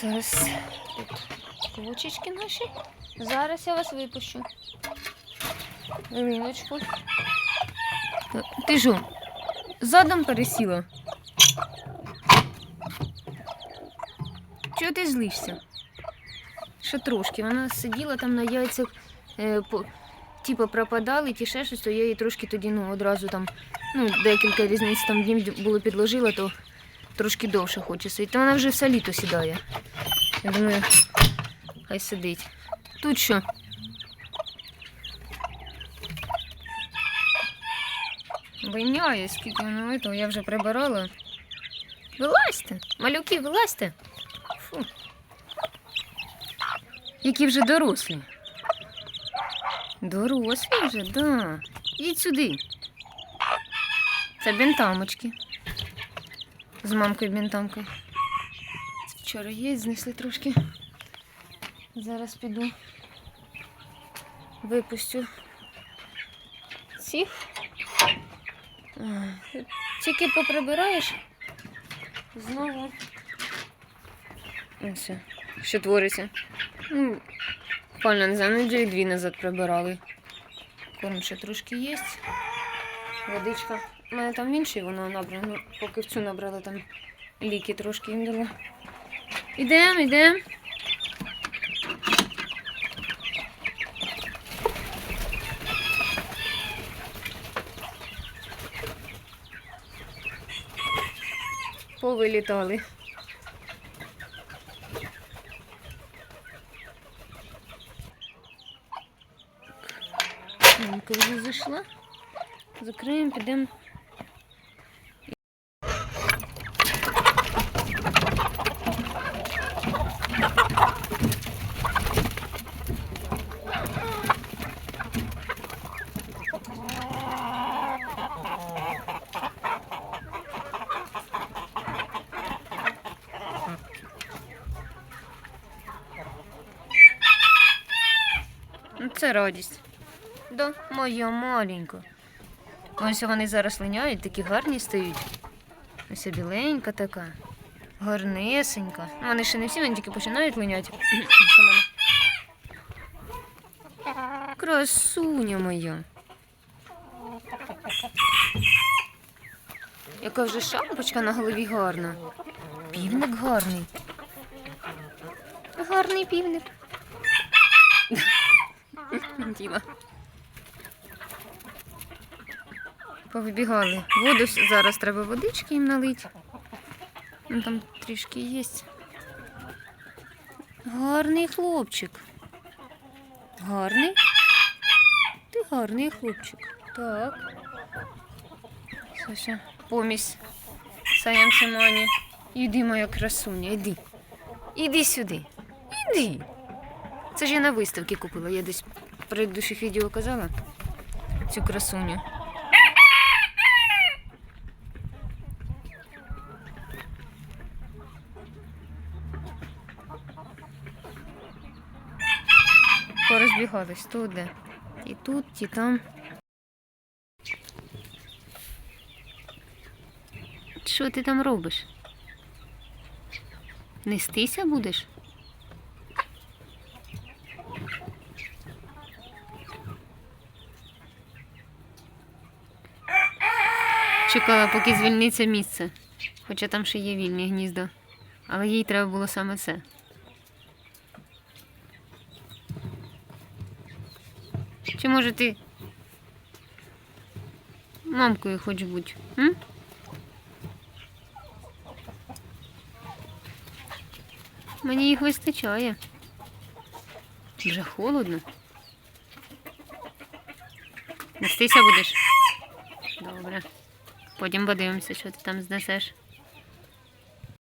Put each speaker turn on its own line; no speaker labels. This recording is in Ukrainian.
Зараз тут квочечки наші. Зараз я вас випущу. Риночку. Ти що, задом пересіла? Чого ти злишся? Ще трошки. Вона сиділа там на яйцях, е, по, типу пропадали, ті ще щось, то я її трошки тоді ну, одразу там, ну, декілька різниць там днів було підложила, то трошки довше хоче сидіти. Та вона вже все літо сідає. Я думаю, хай сидить. Тут що? Виняє, скільки воно того, я вже прибирала. Вилазьте, малюки, вилазьте. Фу. Які вже дорослі. Дорослі вже, да. Ідіть сюди. Це бентамочки. З мамкою бентамкою. Вчора є, знесли трошки. Зараз піду. Випустю цих. Тільки поприбираєш. Знову. Ось, що твориться. Ну, пально не знаю, неділі дві назад прибирали. Корм ще трошки є. Водичка. У мене там в інший воно набрано. Ну, поки в цю набрали там ліки трошки їм дала. Ідемо, ідемо. Повилітали. Мамка вже зайшла. Закриємо, підемо. Ну, Це радість. Да, моя маленька. Ось вони зараз линяють, такі гарні стають. Ось біленька така, гарнесенька. Ну, вони ще не всі, вони тільки починають линяти. Красуня моя. Яка вже шапочка на голові гарна. Півник гарний. Гарний півник. Діла. Повибігали. Воду зараз треба водички їм налити. Ну, там трішки є. Гарний хлопчик. Гарний? Ти гарний хлопчик. Так. Саша, помісь. Саям Симоні. Іди, моя красуня, іди. Іди сюди. Іди. Це ж я на виставці купила. Я десь в предыдущих відео казала цю красуню. Порозбігались тут де. І тут, і там. Що ти там робиш? Нестися будеш? Чекала, поки звільниться місце. Хоча там ще є вільні гнізда. Але їй треба було саме це. Чи може ти мамкою хоч будь? М? Мені їх вистачає. Вже холодно. Нестися будеш? Добре. Потім подивимося, що ти там знесеш.